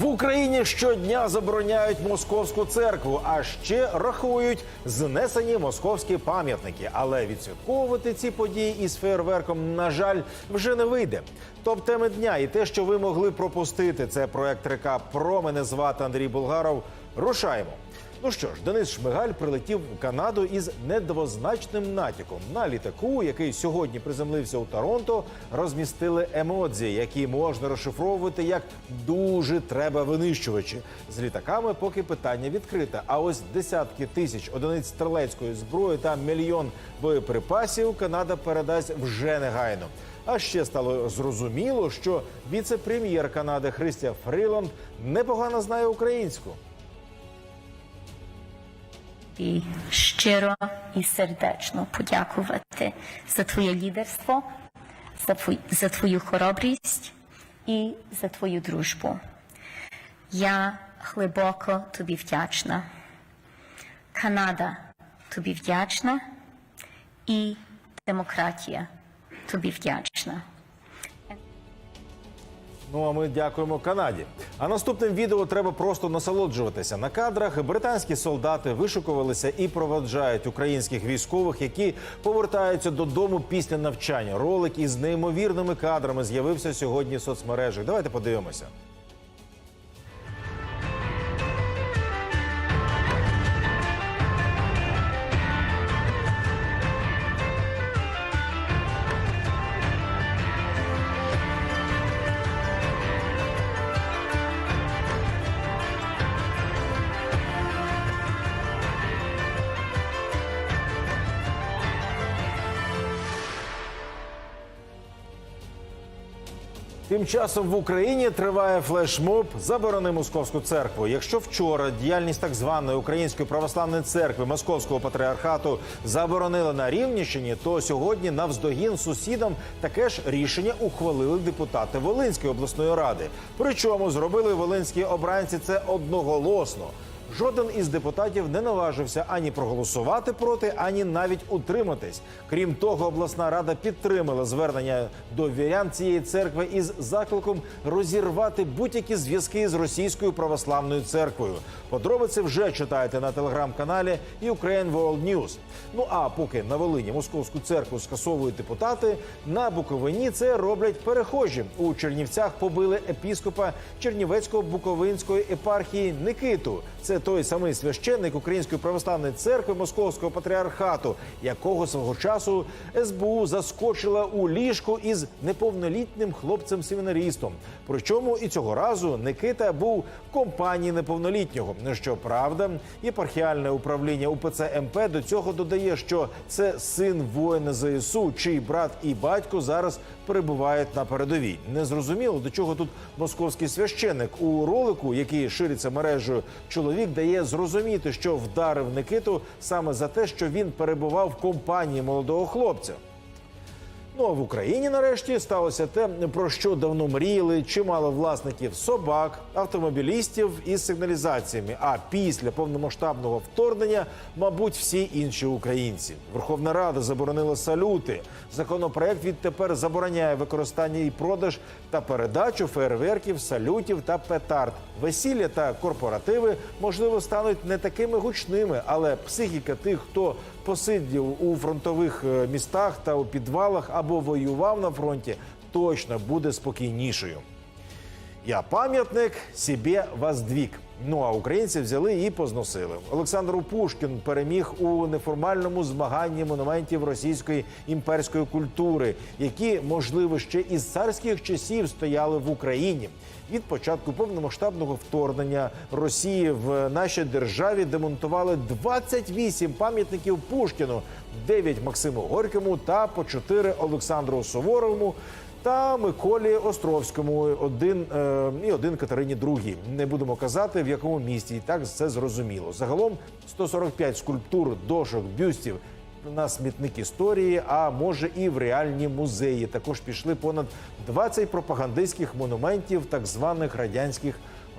В Україні щодня забороняють московську церкву, а ще рахують знесені московські пам'ятники. Але відсвятковувати ці події із фейерверком, на жаль, вже не вийде. Топ теми дня і те, що ви могли пропустити, це проект река Про. Мене звати Андрій Булгаров. Рушаємо. Ну що ж, Денис Шмигаль прилетів в Канаду із недвозначним натяком. На літаку, який сьогодні приземлився у Торонто, розмістили емодзі, які можна розшифровувати як дуже треба винищувачі. З літаками поки питання відкрите. А ось десятки тисяч одиниць стрілецької зброї та мільйон боєприпасів Канада передасть вже негайно. А ще стало зрозуміло, що віце-прем'єр Канади Христя Фріланд непогано знає українську. І щиро і сердечно подякувати за твоє лідерство, за, твій, за твою хоробрість і за твою дружбу. Я глибоко тобі вдячна. Канада тобі вдячна і демократія тобі вдячна. Ну а ми дякуємо Канаді. А наступним відео треба просто насолоджуватися. На кадрах британські солдати вишукувалися і проведжають українських військових, які повертаються додому після навчання. Ролик із неймовірними кадрами з'явився сьогодні в соцмережах. Давайте подивимося. Тим часом в Україні триває флешмоб заборони московську церкву. Якщо вчора діяльність так званої української православної церкви Московського патріархату заборонили на Рівненщині, то сьогодні навздогін сусідам таке ж рішення ухвалили депутати Волинської обласної ради. Причому зробили волинські обранці це одноголосно. Жоден із депутатів не наважився ані проголосувати проти, ані навіть утриматись. Крім того, обласна рада підтримала звернення до вірян цієї церкви із закликом розірвати будь-які зв'язки з російською православною церквою. Подробиці вже читаєте на телеграм-каналі Ukraine World News. Ну а поки на Волині московську церкву скасовують депутати, на Буковині це роблять перехожі. У Чернівцях побили епіскопа Чернівецько-Буковинської епархії Никиту. Це той самий священник Української православної церкви Московського патріархату, якого свого часу СБУ заскочила у ліжку із неповнолітнім хлопцем-семінарістом. Причому і цього разу Никита був в компанії неповнолітнього. Щоправда, єпархіальне управління УПЦ МП до цього додає, що це син воїна ЗСУ, чий брат і батько зараз перебувають на передовій. Незрозуміло, до чого тут московський священник у ролику, який шириться мережею, чоловік дає зрозуміти, що вдарив Никиту саме за те, що він перебував в компанії молодого хлопця. Ну а в Україні нарешті сталося те, про що давно мріяли чимало власників собак, автомобілістів із сигналізаціями. А після повномасштабного вторгнення, мабуть, всі інші українці. Верховна Рада заборонила салюти. Законопроект відтепер забороняє використання і продаж та передачу фейерверків, салютів та петард. Весілля та корпоративи можливо стануть не такими гучними, але психіка тих, хто посидів у фронтових е, містах та у підвалах або воював на фронті, точно буде спокійнішою. Я пам'ятник собі воздвиг. Ну а українці взяли і позносили. Олександр Пушкін переміг у неформальному змаганні монументів російської імперської культури, які, можливо, ще із царських часів стояли в Україні. Від початку повномасштабного вторгнення Росії в нашій державі демонтували 28 пам'ятників Пушкіну, 9 Максиму Горькому та по 4 Олександру Суворовому та Миколі Островському, один е, і один Катерині II. Не будемо казати в якому місті, і так це зрозуміло. Загалом 145 скульптур, дошок, бюстів на смітник історії, а може і в реальні музеї. Також пішли понад 20 пропагандистських монументів так званих радянських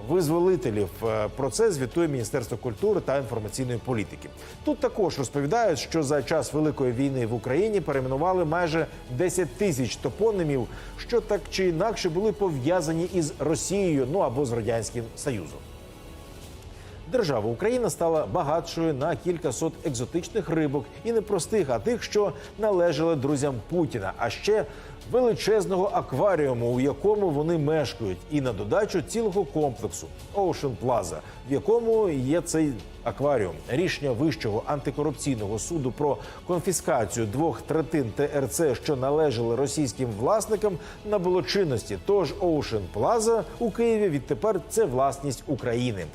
визволителів. Е, Про це звітує Міністерство культури та інформаційної політики. Тут також розповідають, що за час великої війни в Україні перейменували майже 10 тисяч топонимів, що так чи інакше були пов'язані із Росією, ну або з радянським Союзом. Держава Україна стала багатшою на кілька сот екзотичних рибок і не простих, а тих, що належали друзям Путіна. А ще величезного акваріуму, у якому вони мешкають, і на додачу цілого комплексу Ocean Plaza, в якому є цей акваріум. Рішення вищого антикорупційного суду про конфіскацію двох третин ТРЦ, що належали російським власникам, набуло чинності. Тож Ocean Plaza у Києві відтепер це власність України.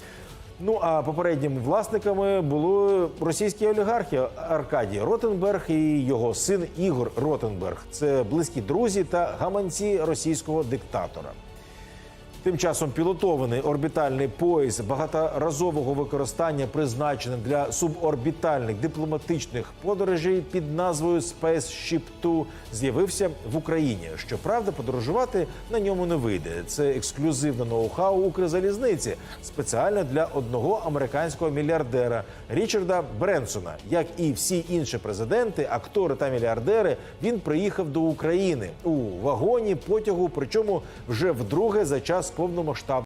Ну а попередніми власниками були російські олігархи Аркадій Ротенберг і його син Ігор Ротенберг. Це близькі друзі та гаманці російського диктатора. Тим часом пілотований орбітальний пояс багаторазового використання, призначений для суборбітальних дипломатичних подорожей під назвою Spaceship 2, з'явився в Україні. Щоправда, подорожувати на ньому не вийде. Це ексклюзивне ноу-хау Укрзалізниці, спеціально для одного американського мільярдера Річарда Бренсона. Як і всі інші президенти, актори та мільярдери, він приїхав до України у вагоні потягу, причому вже вдруге за час повномасштабного.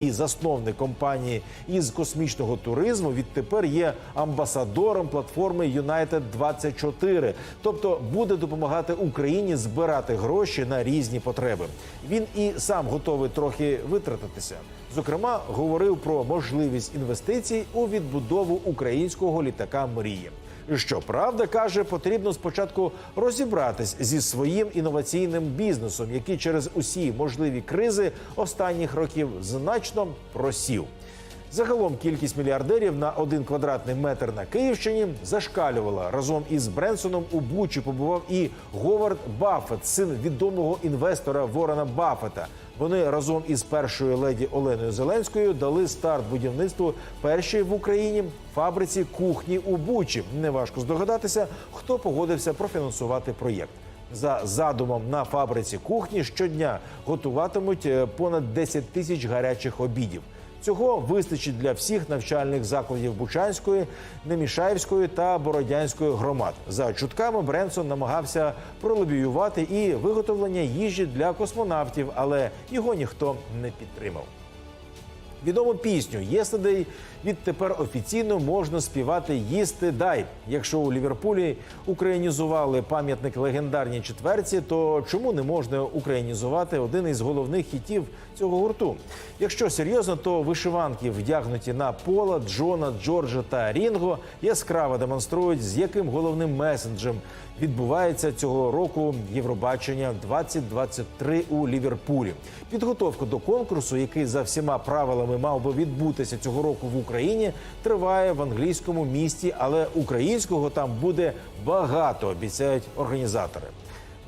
І засновник компанії із космічного туризму відтепер є амбасадором платформи United 24 тобто буде допомагати Україні збирати гроші на різні потреби. Він і сам готовий трохи витратитися. Зокрема, говорив про можливість інвестицій у відбудову українського літака Мрії. Щоправда, каже, потрібно спочатку розібратись зі своїм інноваційним бізнесом, який через усі можливі кризи останніх років значно просів. Загалом кількість мільярдерів на один квадратний метр на Київщині зашкалювала. Разом із Бренсоном у Бучі побував і Говард Баффет, син відомого інвестора Ворона Баффета. Вони разом із першою леді Оленою Зеленською дали старт будівництву першої в Україні фабриці кухні у Бучі. Неважко здогадатися, хто погодився профінансувати проєкт. За задумом на фабриці кухні щодня готуватимуть е, понад 10 тисяч гарячих обідів. Цього вистачить для всіх навчальних закладів Бучанської, Немішаївської та Бородянської громад. За чутками Бренсон намагався пролобіювати і виготовлення їжі для космонавтів, але його ніхто не підтримав. Відому пісню «Yesterday» відтепер офіційно можна співати «Їсти дай». Якщо у Ліверпулі українізували пам'ятник легендарній четверці, то чому не можна українізувати один із головних хітів цього гурту? Якщо серйозно, то вишиванки, вдягнуті на Пола, Джона, Джорджа та Рінго, яскраво демонструють, з яким головним месенджем відбувається цього року Євробачення 2023 у Ліверпулі. Підготовка до конкурсу, який за всіма правилами мав би відбутися цього року в Україні, триває в англійському місті, але українського там буде багато, обіцяють організатори.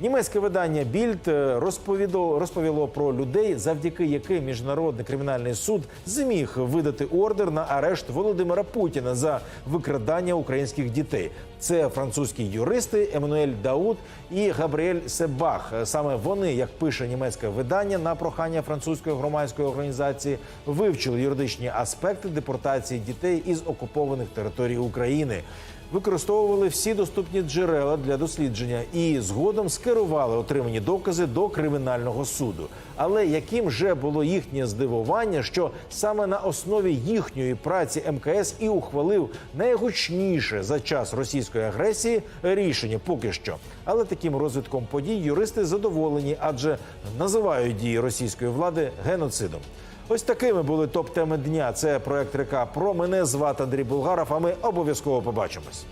Німецьке видання Більд розповідо розповіло про людей, завдяки яким міжнародний кримінальний суд зміг видати ордер на арешт Володимира Путіна за викрадання українських дітей. Це французькі юристи Еммануель Дауд і Габріель Себах. Саме вони, як пише німецьке видання, на прохання французької громадської організації вивчили юридичні аспекти депортації дітей із окупованих територій України використовували всі доступні джерела для дослідження і згодом скерували отримані докази до кримінального суду. Але яким же було їхнє здивування, що саме на основі їхньої праці МКС і ухвалив найгучніше за час російської агресії рішення поки що. Але таким розвитком подій юристи задоволені, адже називають дії російської влади геноцидом. Ось такими були топ-теми дня. Це проект река про мене звати Андрій Булгаров. А ми обов'язково побачимось.